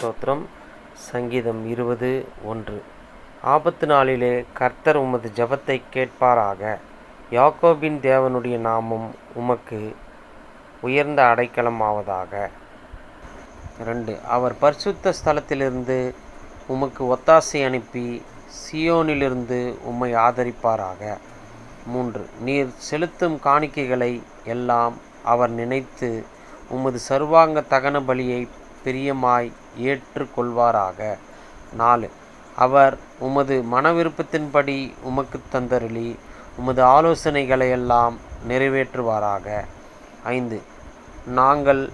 ஸ்தோத்திரம். சங்கீதம் இருபது ஒன்று. ஆபத்து நாளிலே கர்த்தர் உமது ஜெபத்தை கேட்பாராக. யாக்கோபின் தேவனுடைய நாமம் உமக்கு உயர்ந்த அடைக்கலமாவதாக. ரெண்டு அவர் பரிசுத்த ஸ்தலத்திலிருந்து உமக்கு ஒத்தாசை அனுப்பி சியோனிலிருந்து உம்மை ஆதரிப்பாராக. மூன்று நீர் செலுத்தும் காணிக்கைகளை எல்லாம் அவர் நினைத்து உமது சர்வாங்க தகன பலியை பிரியமாய் ஏற்றுக்கொள்வாராக. நாலு அவர் உமது மன விருப்பத்தின்படி உமக்கு தந்தருளி உமது ஆலோசனைகளையெல்லாம் நிறைவேற்றுவாராக. ஐந்து நாங்கள்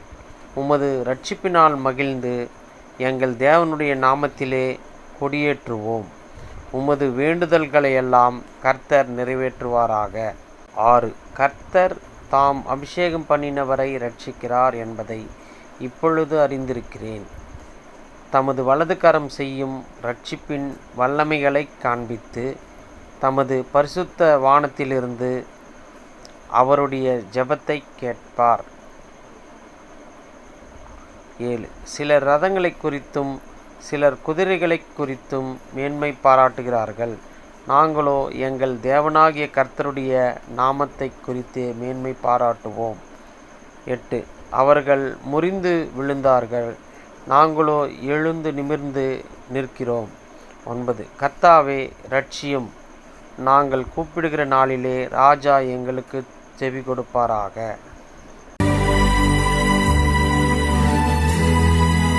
உமது ரட்சிப்பினால் மகிழ்ந்து எங்கள் தேவனுடைய நாமத்திலே கொடியேற்றுவோம். உமது வேண்டுதல்களையெல்லாம் கர்த்தர் நிறைவேற்றுவாராக. ஆறு கர்த்தர் தாம் அபிஷேகம் பண்ணினவரை ரட்சிக்கிறார் என்பதை இப்பொழுது அறிந்திருக்கிறேன். தமது வலதுகரம் செய்யும் ரட்சிப்பின் வல்லமைகளை காண்பித்து தமது பரிசுத்த வானத்திலிருந்து அவருடைய ஜெபத்தை கேட்பார். ஏழு. சிலர் ரதங்களை குறித்தும் சிலர் குதிரைகளை குறித்தும் மேன்மை பாராட்டுகிறார்கள். நாங்களோ எங்கள் தேவனாகிய கர்த்தருடைய நாமத்தை குறித்து மேன்மை பாராட்டுவோம். எட்டு. அவர்கள் முறிந்து விழுந்தார்கள். நாங்களோ எழுந்து நிமிர்ந்து நிற்கிறோம். ஒன்பது. கர்த்தாவே ரட்சியும் நாங்கள் கூப்பிடுகிற நாளிலே ராஜா எங்களுக்கு செவி கொடுப்பாராக